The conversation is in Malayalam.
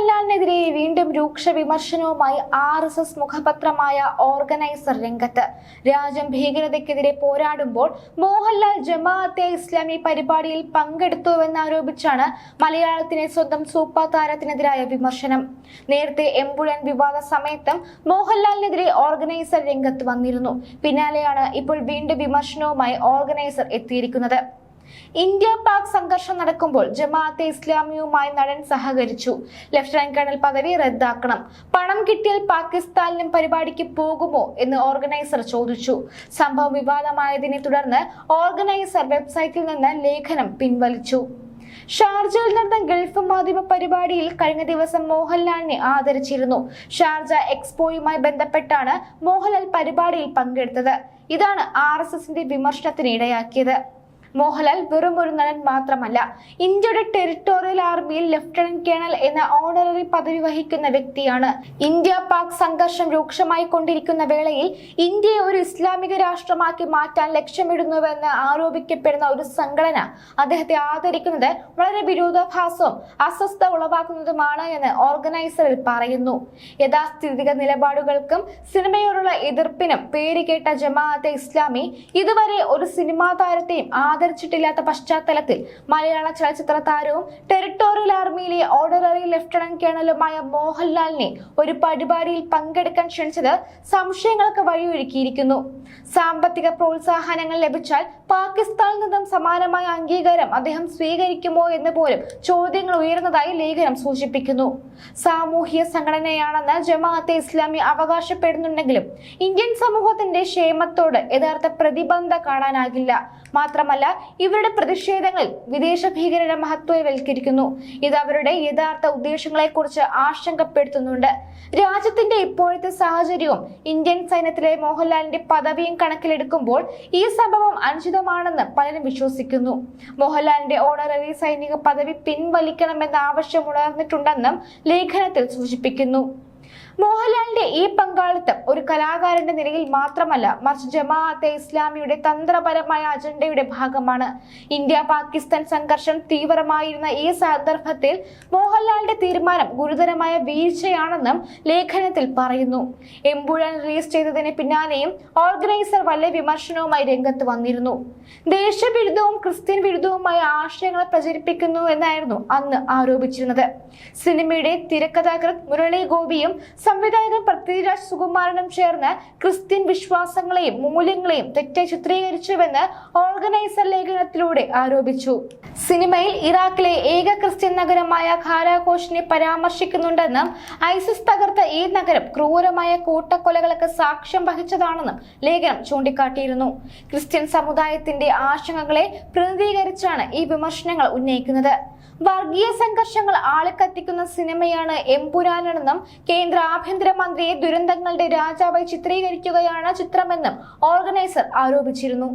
മോഹൻലാലിനെതിരെ വീണ്ടും രൂക്ഷ വിമർശനവുമായി ആർ എസ് എസ് മുഖപത്രമായ ഓർഗനൈസർ രംഗത്ത്. രാജ്യം ഭീകരതയ്ക്കെതിരെ പോരാടുമ്പോൾ മോഹൻലാൽ ജമാഅത്തെ ഇസ്ലാമി പരിപാടിയിൽ പങ്കെടുത്തുവെന്നാരോപിച്ചാണ് മലയാളത്തിലെ സ്വന്തം സൂപ്പർ താരത്തിനെതിരായ വിമർശനം. നേരത്തെ എമ്പുഴൻ വിവാദ സമയത്തും മോഹൻലാലിനെതിരെ ഓർഗനൈസർ രംഗത്ത് വന്നിരുന്നു. പിന്നാലെയാണ് ഇപ്പോൾ വീണ്ടും വിമർശനവുമായി ഓർഗനൈസർ എത്തിയിരിക്കുന്നത്. ഇന്ത്യ പാക് സംഘർഷം നടക്കുമ്പോൾ ജമാഅത്തെ ഇസ്ലാമിയുമായി നടൻ സഹകരിച്ചു. ലഫ്റ്റനന്റ് കേണൽ പദവി റദ്ദാക്കണം. പണം കിട്ടിയാൽ പാകിസ്ഥാനിലും പരിപാടിക്ക് പോകുമോ എന്ന് ഓർഗനൈസർ ചോദിച്ചു. സംഭവം വിവാദമായതിനെ തുടർന്ന് ഓർഗനൈസർ വെബ്സൈറ്റിൽ നിന്ന് ലേഖനം പിൻവലിച്ചു. ഷാർജയിൽ നടന്ന ഗൾഫ് മാധ്യമ പരിപാടിയിൽ കഴിഞ്ഞ ദിവസം മോഹൻലാലിനെ ആദരിച്ചിരുന്നു. ഷാർജ എക്സ്പോയുമായി ബന്ധപ്പെട്ടാണ് മോഹൻലാൽ പരിപാടിയിൽ പങ്കെടുത്തത്. ഇതാണ് ആർ എസ് എസിന്റെ വിമർശനത്തിന് ഇടയാക്കിയത് മോഹൻലാൽ വെറും ഒരു നടൻ മാത്രമല്ല ഇന്ത്യയുടെ ടെറിട്ടോറിയൽ ആർമിയിൽ ലഫ്റ്റനന്റ് കേണൽ എന്ന ഓണററി പദവി വഹിക്കുന്ന വ്യക്തിയാണ്. ഇന്ത്യ പാക് സംഘർഷം രൂക്ഷമായി കൊണ്ടിരിക്കുന്ന വേളയിൽ ഇന്ത്യയെ ഒരു ഇസ്ലാമിക രാഷ്ട്രമാക്കി മാറ്റാൻ ലക്ഷ്യമിടുന്നുവെന്ന് ആരോപിക്കപ്പെടുന്ന ഒരു സംഘടന അദ്ദേഹത്തെ ആദരിക്കുന്നത് വളരെ വിരോധാഭാസവും അസ്വസ്ഥ ഉളവാക്കുന്നതുമാണ് എന്ന് ഓർഗനൈസറിൽ പറയുന്നു. യഥാസ്ഥിതിക നിലപാടുകൾക്കും സിനിമയോടുള്ള എതിർപ്പിനും പേരുകേട്ട ജമാഅത്തെ ഇസ്ലാമി ഇതുവരെ ഒരു സിനിമാ താരത്തെയും ആദരിച്ചിട്ടില്ലാത്ത പശ്ചാത്തലത്തിൽ മലയാള ചലച്ചിത്ര താരവും ടെറിട്ടോറിയൽ ആർമിയിലെ ഓർഡററി ലഫ്റ്റനന്റ് കേണലുമായ മോഹൻലാലിനെ ഒരു പരിപാടിയിൽ പങ്കെടുക്കാൻ ക്ഷണിച്ചത് സംശയങ്ങൾക്ക് വഴിയൊരുക്കിയിരിക്കുന്നു. സാമ്പത്തിക പ്രോത്സാഹനങ്ങൾ ലഭിച്ചാൽ പാകിസ്ഥാനിൽ നിന്നും സമാനമായ അംഗീകാരം അദ്ദേഹം സ്വീകരിക്കുമോ എന്ന് പോലും ചോദ്യങ്ങൾ ഉയർന്നതായി ലേഖനം സൂചിപ്പിക്കുന്നു. സാമൂഹ്യ സംഘടനയാണെന്ന് ജമാഅത്തെ ഇസ്ലാമി അവകാശപ്പെടുന്നുണ്ടെങ്കിലും ഇന്ത്യൻ സമൂഹത്തിന്റെ ക്ഷേമത്തോട് യഥാർത്ഥ പ്രതിബന്ധ കാണാനാകില്ല. മാത്രമല്ല ഇവരുടെ പ്രതിഷേധങ്ങൾ വിദേശ ഭീകരരെ മഹത്വവൽക്കരിക്കുന്നു. ഇത് അവരുടെ യഥാർത്ഥ ഉദ്ദേശങ്ങളെക്കുറിച്ച് ആശങ്കപ്പെടുത്തുന്നുണ്ട്. രാജ്യത്തിന്റെ ഇപ്പോഴത്തെ സാഹചര്യവും ഇന്ത്യൻ സൈന്യത്തിലെ മോഹൻലാലിന്റെ പദവിയും കണക്കിലെടുക്കുമ്പോൾ ഈ സംഭവം അനുചിതമാണെന്ന് പലരും വിശ്വസിക്കുന്നു. മോഹൻലാലിന്റെ ഓണററി സൈനിക പദവി പിൻവലിക്കണമെന്ന ആവശ്യം ഉണർന്നിട്ടുണ്ടെന്നും ലേഖനത്തിൽ സൂചിപ്പിക്കുന്നു. മോഹൻലാലിന്റെ ഈ പങ്കാളിത്തം ഒരു കലാകാരന്റെ നിലയിൽ മാത്രമല്ല മറിച്ച് ജമാഅത്തെ ഇസ്ലാമിയുടെ തന്ത്രപരമായ അജണ്ടയുടെ ഭാഗമാണ്. ഇന്ത്യ പാകിസ്ഥാൻ സംഘർഷം തീവ്രമായിരുന്ന ഈ സന്ദർഭത്തിൽ മോഹൻലാലിന്റെ തീരുമാനം ഗുരുതരമായ വീഴ്ചയാണെന്നും ലേഖനത്തിൽ പറയുന്നു. എമ്പുഴൻ റിലീസ് ചെയ്തതിന് പിന്നാലെയും ഓർഗനൈസർ വലിയ വിമർശനവുമായി രംഗത്ത് വന്നിരുന്നു. ദേശവിരുദ്ധവും ക്രിസ്ത്യൻ വിരുദ്ധവുമായ ആശയങ്ങളെ പ്രചരിപ്പിക്കുന്നു എന്നായിരുന്നു അന്ന് ആരോപിച്ചിരുന്നത്. സിനിമയുടെ തിരക്കഥാകൃത് മുരളി ഗോപിയും സംവിധായകൻ പൃഥ്വിരാജ് സുകുമാരനും ചേർന്ന് ക്രിസ്ത്യൻ വിശ്വാസങ്ങളെയും മൂല്യങ്ങളെയും തെറ്റായി ചിത്രീകരിച്ചുവെന്ന് ഓർഗനൈസർ ലേഖനത്തിലൂടെ ആരോപിച്ചു. സിനിമയിൽ ഇറാഖിലെ ഏക ക്രിസ്ത്യൻ നഗരമായ ഖാരാഘോഷിനെ പരാമർശിക്കുന്നുണ്ടെന്നും ഐസിസ് തകർത്ത ഈ നഗരം ക്രൂരമായ കൂട്ടക്കൊലകൾക്ക് സാക്ഷ്യം വഹിച്ചതാണെന്നും ലേഖനം ചൂണ്ടിക്കാട്ടിയിരുന്നു. ക്രിസ്ത്യൻ സമുദായത്തിന്റെ ആശങ്കകളെ പ്രതിനിധീകരിച്ചാണ് ഈ വിമർശനങ്ങൾ ഉന്നയിക്കുന്നത്. വർഗീയ സംഘർഷങ്ങൾ ആളിക്കത്തിക്കുന്ന സിനിമയാണ് എംപുരാനെന്നും കേന്ദ്ര ആഭ്യന്തരമന്ത്രിയെ ദുരന്തങ്ങളുടെ രാജാവായി ചിത്രീകരിക്കുകയാണ് ചിത്രമെന്നും ഓർഗനൈസർ ആരോപിച്ചിരുന്നു.